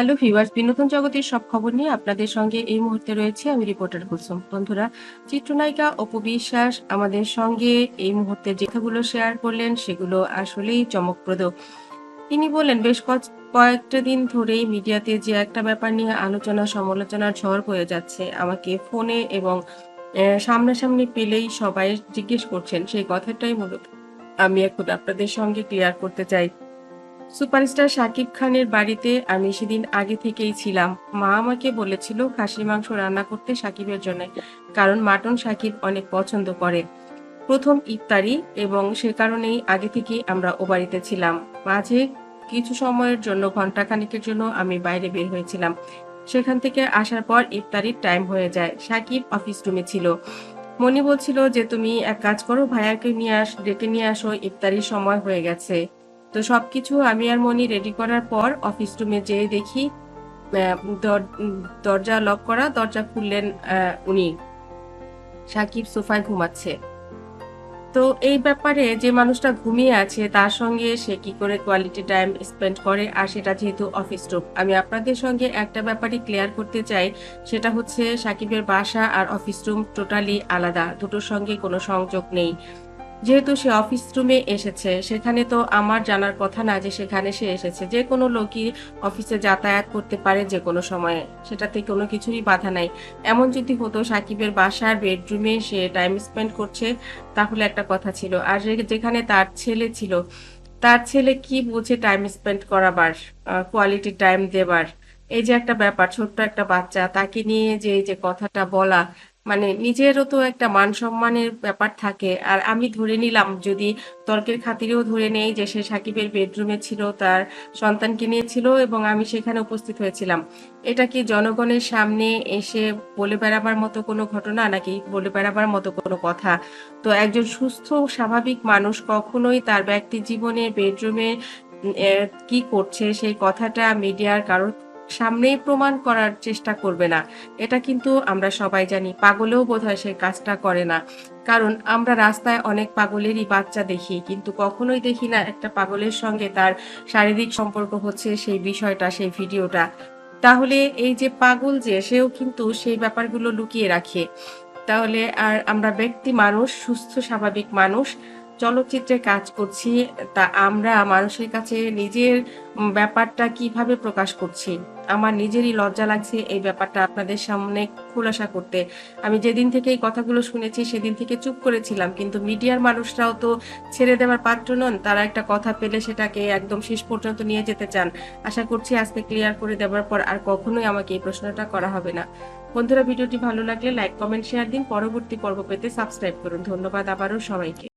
Hello viewers, বিনোদন জগতের সব খবর নিয়ে আপনাদের সঙ্গে এই মুহূর্তে রয়েছে আমি রিপোর্টার কুলসুম। বন্ধুরা, চিত্রনায়িকা অপু বিশ্বাস আমাদের সঙ্গে এই মুহূর্তে যে কথাগুলো শেয়ার করলেন সেগুলো আসলেই চমকপ্রদ। তিনি বললেন বেশ কয়েকটা দিন ধরেই মিডিয়াতে যে একটা ব্যাপার নিয়ে আলোচনা সমালোচনার ঝড় বয়ে যাচ্ছে, আমাকে ফোনে এবং সামনাসামনি পেলেই সবাই জিজ্ঞেস করছেন, সেই কথাটাই মূলত আমি এখন আপনাদের সঙ্গে ক্লিয়ার করতে চাই। সুপারস্টার শাকিব খানের বাড়িতে আমি সেদিন আগে থেকেই ছিলাম। মা আমাকে বলেছিল খাসি মাংস রান্না করতে সাকিবের জন্য, কারণ মাটন সাকিব অনেক পছন্দ করে। প্রথম ইফতারি এবং সে কারণেই আগে থেকেই আমরা ও বাড়িতে ছিলাম। মাঝে কিছু সময়ের জন্য ঘণ্টা খানিকের জন্য আমি বাইরে বের হয়েছিলাম। সেখান থেকে আসার পর ইফতারির টাইম হয়ে যায়। সাকিব অফিস রুমে ছিল। মনি বলছিল যে, তুমি এক কাজ করো, ভাইয়াকে নিয়ে আস, ডেকে নিয়ে আসো, ইফতারির সময় হয়ে গেছে। তো সবকিছু আমি আর মনি রেডি করার পর অফিস রুমে যেয়ে দেখি দর- দরজা লক করা, দরজা খুললেন উনি। সাকিব সোফায় ঘুমাচ্ছে। তো এই ব্যাপারে যে মানুষটা ঘুমিয়ে আছে, তার সঙ্গে সে কি করে কোয়ালিটি টাইম স্পেন্ড করে, আর সেটা যেহেতু অফিস রুম আমি আপনাদের সঙ্গে একটা ব্যাপারই ক্লিয়ার করতে চাই, সেটা হচ্ছে সাকিবের বাসা আর অফিস রুম টোটালি আলাদা, দুটোর সঙ্গে কোনো সংযোগ নেই। যেহেতু সে অফিস রুমে এসেছে, সেখানে তো আমার জানার কথা না যে সেখানে সে এসেছে। যে কোনো লোকই অফিসে যাতায়াত করতে পারে যে কোনো সময়ে। সেটাতে কোনো কিছুরই বাধা নাই। এমন যদি হতো সাকিবের বাসার বেডরুমে সে টাইম স্পেন্ড করছে, তাহলে একটা কথা ছিল। আর যেখানে তার ছেলে ছিল, তার ছেলে কি বুঝে টাইম স্পেন্ড করাবার কোয়ালিটি টাইম দেবার? এই যে একটা ব্যাপার, ছোট্ট একটা বাচ্চা, তাকে নিয়ে যে এই যে কথাটা বলা মানে নিজেরও তো একটা মান সম্মানের ব্যাপার থাকে। আর আমি ধরে নিলাম, যদি তর্কের খাতিরেও ধরে নেই যে সে সাকিবের বেডরুমে ছিল, তার সন্তানকে নিয়ে ছিল এবং আমি সেখানে উপস্থিত হয়েছিলাম। এটা কি জনগণের সামনে এসে বলে বেড়াবার মতো কোনো ঘটনা, নাকি বলে বেড়াবার মতো কোনো কথা? তো একজন সুস্থ, স্বাভাবিক মানুষ কখনোই তার ব্যক্তি জীবনে বেডরুমে কি করছে সেই কথাটা মিডিয়ার কারোর সামনেই প্রমাণ করার চেষ্টা করবে না। এটা কিন্তু আমরা সবাই জানি, পাগলেও বোধহয় সেই কাজটা করে না। কারণ আমরা রাস্তায় অনেক পাগলেরই বাচ্চা দেখি, কিন্তু কখনোই দেখি না একটা পাগলের সঙ্গে তার শারীরিক সম্পর্ক হচ্ছে সেই বিষয়টা, সেই ভিডিওটা। তাহলে এই যে পাগল যে, সেও কিন্তু সেই ব্যাপারগুলো লুকিয়ে রাখে। তাহলে আর আমরা ব্যক্তি মানুষ, সুস্থ, স্বাভাবিক মানুষ চলচ্চিত্রে কাজ করছি, তা আমরা মানুষের কাছে নিজের ব্যাপারটা কীভাবে প্রকাশ করছি? আমার নিজেরই লজ্জা লাগছে এই ব্যাপারটা আপনাদের সামনে খোলাসা করতে। আমি যেদিন থেকে এই কথাগুলো শুনেছি, সেদিন থেকে চুপ করেছিলাম, কিন্তু মিডিয়ার মানুষরাও তো ছেড়ে দেওয়ার পাত্র নন, তারা একটা কথা পেলে সেটাকে একদম শেষ পর্যন্ত নিয়ে যেতে চান। আশা করছি আজকে ক্লিয়ার করে দেওয়ার পর আর কখনোই আমাকে এই প্রশ্নটা করা হবে না। বন্ধুরা, ভিডিওটি ভালো লাগলে লাইক, কমেন্ট, শেয়ার দিন। পরবর্তী পর্ব পেতে সাবস্ক্রাইব করুন। ধন্যবাদ আবারও সবাইকে।